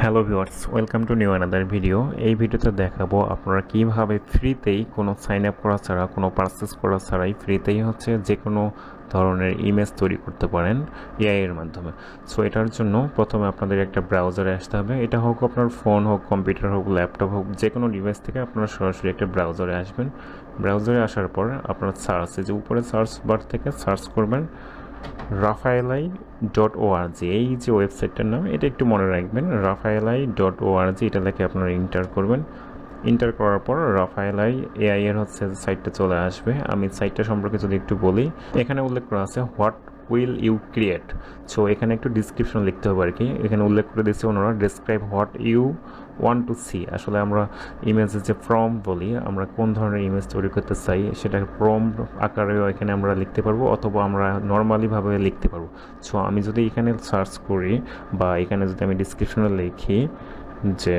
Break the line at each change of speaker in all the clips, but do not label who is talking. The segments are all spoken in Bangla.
Hello viewers welcome to new another video এই ভিডিওতে দেখাবো আপনারা কীভাবে ফ্রিতেই কোনো সাইন আপ করা ছাড়া, কোনো পারচেস করা ছাড়াই ফ্রিতেই হচ্ছে যে কোনো ধরনের ইমেজ তৈরি করতে পারেন এআই এর মাধ্যমে। সো এটার জন্য প্রথমে আপনাদের একটা ব্রাউজারে আসতে হবে। এটা হোক আপনার ফোন হোক কম্পিউটার হোক ল্যাপটপ হোক যে কোনো ডিভাইস থেকে আপনারা সরাসরি একটা ব্রাউজারে আসবেন। ব্রাউজারে আসার পর আপনার সার্চ যে উপরে সার্চ বার থেকে সার্চ করবেন রাফায়েলাই ডট ওআরজি এই যে ওয়েবসাইটটার নাম, এটা একটু মনে রাখবেন রাফায়েলাই ডট ওআরজি এটা লেখে আপনারা ইন্টার করবেন। ইন্টার করার পর রাফায়েলাই এআই এর হচ্ছে সাইটটা চলে আসবে। আমি সাইটটা সম্পর্কে যদি একটু বলি, এখানে উল্লেখ করা আছে what will you create so এখানে একটু ডিসক্রিপশন লিখতে হবে আর কি এখানে উল্লেখ করে দিচ্ছে ওনারা describe what you want to see আসলে আমরা ইমেজের যে ফর্ম বলি, আমরা কোন ধরনের ইমেজ তৈরি করতে চাই, সেটা ফর্ম আকারেও এখানে আমরা লিখতে পারব, অথবা আমরা নর্মালিভাবে লিখতে পারব। সো আমি যদি এখানে সার্চ করি, বা এখানে যদি আমি ডিসক্রিপশনে লিখি যে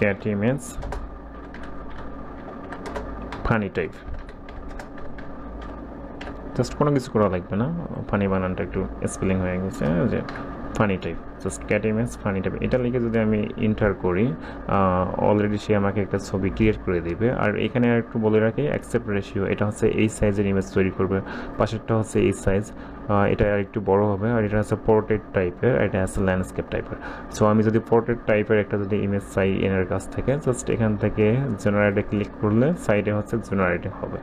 cat image funny type just কোনো কিছু করা লাগবে না। ফানি বানানটা একটু স্পেলিং হয়ে গেছে যে funny type just cat image funny type এটা লিখে যদি আমি ইন্টার করি অলরেডি সে আমাকে একটা ছবি ক্রিয়েট করে দেবে। আর এখানে আর একটু বলে রাখি অ্যাকসেপ্ট রেশিও এটা হচ্ছে এই সাইজের ইমেজ তৈরি করবে। পাশেরটা হচ্ছে এই সাইজ এটা আর একটু বড় হবে। আর এটা হচ্ছে পোর্ট্রেট টাইপের এটা আছে ল্যান্ডস্কেপ টাইপের সো আমি যদি পোর্ট্রেট টাইপের একটা যদি ইমেজ চাই, এনার কাছ থেকে জাস্ট এখান থেকে জেনারেটে ক্লিক করলে সাইডে হচ্ছে জেনারেটে হবে।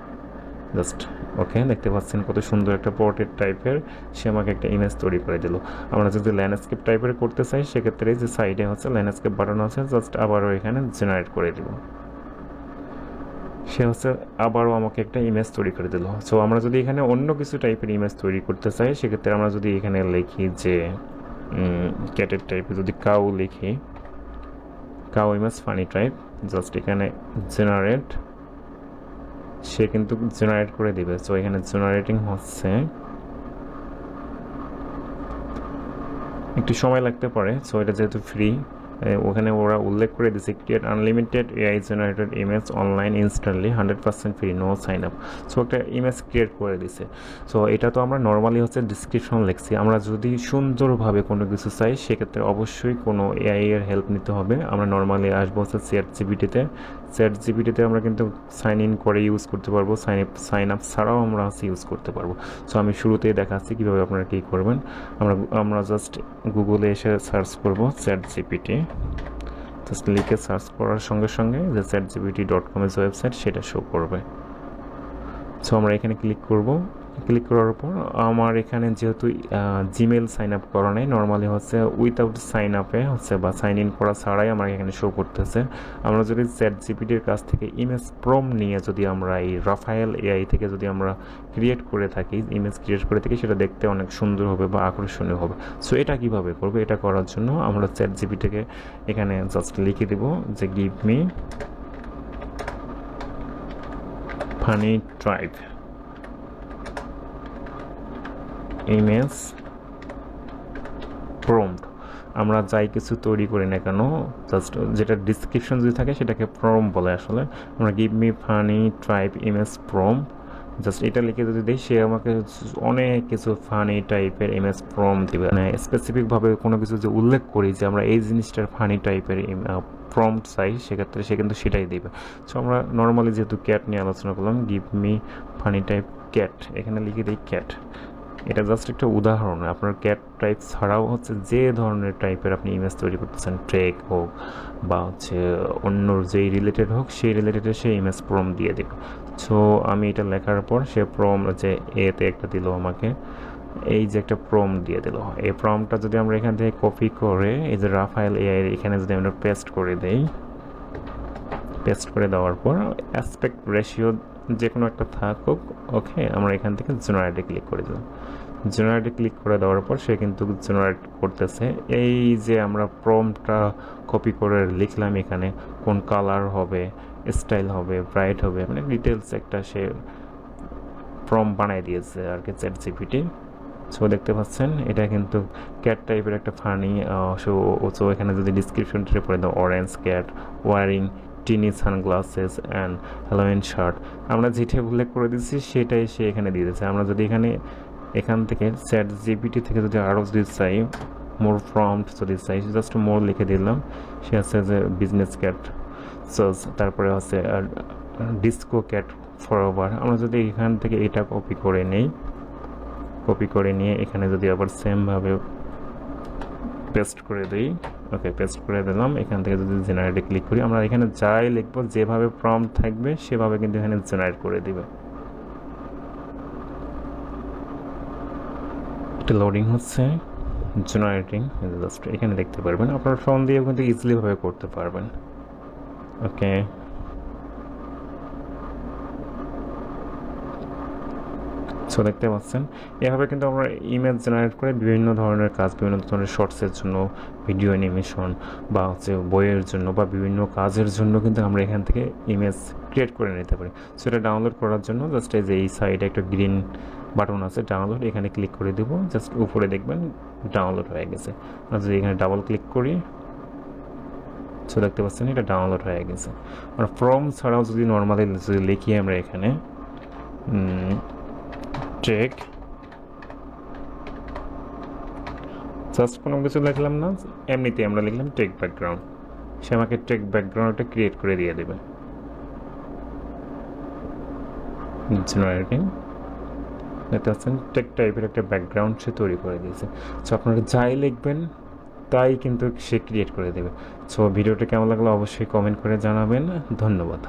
জাস্ট, ওকে, দেখতে পাচ্ছেন কত সুন্দর একটা পোর্ট্রেট টাইপের সে আমাকে একটা ইমেজ তৈরি করে দিল। আমরা যদি ল্যান্ডস্কেপ টাইপের করতে চাই, সেক্ষেত্রে যে সাইডে হচ্ছে ল্যান্ডস্কেপ বাটন আছে, জাস্ট আবারও এখানে জেনারেট করে দিব। সে হচ্ছে আবারও আমাকে একটা ইমেজ তৈরি করে দিল। সো আমরা যদি এখানে অন্য কিছু টাইপের ইমেজ তৈরি করতে চাই, সেক্ষেত্রে আমরা যদি এখানে লিখি যে ক্যাটের টাইপের যদি কাউ লিখি cow image funny type just এখানে জেনারেট সে কিন্তু জেনারেট করে দিবে। সো এখানে জেনারেটিং হচ্ছে একটু সময় লাগতে পারে। সো এটা যেহেতু ফ্রি ওখানে ওরা উল্লেখ করে দিচ্ছে create unlimited AI generated image online instantly hundred percent free no sign up so একটা ইমেজ ক্রিয়েট করে দিছে সো এটা তো আমরা নর্মালি হচ্ছে ডিসক্রিপশন লিখছি। আমরা যদি সুন্দরভাবে কোনো কিছু চাই, সেক্ষেত্রে অবশ্যই কোনো এআই এর হেল্প নিতে হবে। আমরা নর্মালি আসব হচ্ছে জিবিটিতে চ্যাট জিপিটিতে আমরা কিন্তু সাইন ইন করে ইউজ করতে পারব সাইন আপ সাইন আপ ছাড়াও আমরা হচ্ছে ইউজ করতে পারব। সো আমি শুরুতেই দেখাচ্ছি কীভাবে আপনারা কী করবেন। আমরা আমরা জাস্ট গুগলে এসে সার্চ করব চ্যাট জিপিটি জাস্ট লিখে সার্চ করার সঙ্গে সঙ্গে যে চ্যাট জিপিটি ডট কমের ওয়েবসাইট সেটা শো করবে। সো আমরা এখানে ক্লিক করব। ক্লিক করার পর আমার এখানে যেহেতু জিমেল সাইন আপ করা নেই নর্মালি হচ্ছে উইথাউট সাইন আপে হচ্ছে বা সাইন ইন করা ছাড়াই আমার এখানে শো করতেছে। আমরা যদি চ্যাট জিপিটির কাছ থেকে ইমেজ প্রম নিয়ে যদি আমরা এই রাফায়েল এআই থেকে যদি আমরা ক্রিয়েট করে থাকি ইমেজ ক্রিয়েট করে থাকি, সেটা দেখতে অনেক সুন্দর হবে বা আকর্ষণীয় হবে। সো এটা কীভাবে করব? এটা করার জন্য আমরা চ্যাট জিপিটিকে এখানে জাস্ট লিখে দেব যে give me funny tribe image prompt আমরা যাই কিছু তৈরি করি না কেন জাস্ট যেটা ডিসক্রিপশন যদি থাকে সেটাকে প্রম বলে আসলে। আমরা give me funny tribe image prompt just এটা লিখে যদি দিই, সে আমাকে অনেক কিছু ফানি টাইপের ইমেজ প্রম দিবে। মানে স্পেসিফিকভাবে কোনো কিছু যে উল্লেখ করি যে আমরা এই জিনিসটার ফানি টাইপের প্রম্পট চাই, সেক্ষেত্রে সে কিন্তু সেটাই দিবে। সো আমরা নর্মালি যেহেতু ক্যাট নিয়ে আলোচনা করলাম give me funny type cat এখানে লিখে দিই ক্যাট এটা জাস্ট একটা উদাহরণ। আপনার ক্যাট টাইপ ছাড়াও হচ্ছে যে ধরনের টাইপের আপনি ইমেজ তৈরি করতেছেন ট্রেক হোক বা হচ্ছে অন্য যেই রিলেটেড হোক, সেই রিলেটেডে সে ইমেজ প্রম দিয়ে দেবে সো আমি এটা লেখার পর সে প্রম যে এতে একটা দিল আমাকে, এই যে একটা প্রম দিয়ে দিল। এই প্রমটা যদি আমরা এখান থেকে কপি করে, এই যে রাফাইল এআই এখানে যদি আমরা পেস্ট করে দেই পেস্ট করে দেওয়ার পর অ্যাসপেক্ট রেশিও যে কোনো একটা থাকুক ওকে আমরা এখান থেকে জেনারেটে ক্লিক করে দিলাম। জেনারেটে ক্লিক করে দেওয়ার পর সে কিন্তু জেনারেট করতেছে। এই যে আমরা প্রমটা কপি করে লিখলাম এখানে, কোন কালার হবে স্টাইল হবে ব্রাইট হবে মানে ডিটেলস একটা সে প্রম বানাই দিয়েছে আর কি চ্যাট জিপিটি সো দেখতে পাচ্ছেন, এটা কিন্তু ক্যাট টাইপের একটা ফানি সো সো এখানে যদি ডিসক্রিপশনটা পড়ে দাও orange cat wearing tiny sunglasses and Halloween shirt. আমরা যেটা উল্লেখ করে দিচ্ছি সেটাই সে এখানে দিয়ে দিচ্ছে আমরা যদি এখানে, এখান থেকে চ্যাট জিপিটি থেকে যদি আরও যদি চাই মোর প্রম্পট যদি চাই জাস্ট মোর লিখে দিলাম। সে আছে যে বিজনেস ক্যাট সার্চ তারপরে হচ্ছে ডিসকো ক্যাট ফরওয়ার আমরা যদি এখান থেকে এটা কপি করে নেই কপি করে নিয়ে এখানে যদি আবার সেমভাবে পেস্ট করে দিই ওকে পেস্ট করে দিলাম। এখান থেকে যদি জেনারেটে ক্লিক করি, আমরা এখানে যাই লিখব, যেভাবে ফর্ম থাকবে, সেভাবে কিন্তু এখানে জেনারেট করে দিবে। এটা লোডিং হচ্ছে। জেনারেটিং জাস্ট এখানে দেখতে পারবেন। আপনার ফোন দিয়েও কিন্তু ইজিলিভাবে করতে পারবেন। ওকে সো দেখতে পাচ্ছেন। এভাবে কিন্তু আমরা ইমেজ জেনারেট করে বিভিন্ন ধরনের কাজ, বিভিন্ন ধরনের শর্টসের জন্য ভিডিও অ্যানিমেশন বা হচ্ছে বইয়ের জন্য বা বিভিন্ন কাজের জন্য কিন্তু আমরা এখান থেকে ইমেজ ক্রিয়েট করে নিতে পারি। সো এটা ডাউনলোড করার জন্য জাস্ট এই যে এই সাইডে একটা গ্রিন বাটন আছে ডাউনলোড এখানে ক্লিক করে দেব। জাস্ট উপরে দেখবেন ডাউনলোড হয়ে গেছে। আর যদি এখানে ডাবল ক্লিক করি সো দেখতে পাচ্ছেন এটা ডাউনলোড হয়ে গেছে। আর ফর্ম ছাড়াও যদি নর্মালি যদি লিখি আমরা এখানে চেক জাস্ট কোনো কিছু লিখলাম না এমনিতে আমরা লিখলাম টেক ব্যাকগ্রাউন্ড সে আমাকে টেক ব্যাকগ্রাউন্ডটা ক্রিয়েট করে দিয়ে দেবে। জেনারেটিং দেখতে পাচ্ছেন টেক টাইপের একটা ব্যাকগ্রাউন্ড সে তৈরি করে দিয়েছে। সো আপনারা যাই লিখবেন, তাই কিন্তু সে ক্রিয়েট করে দেবে। সো ভিডিওটা কেমন লাগল অবশ্যই কমেন্ট করে জানাবেন। ধন্যবাদ।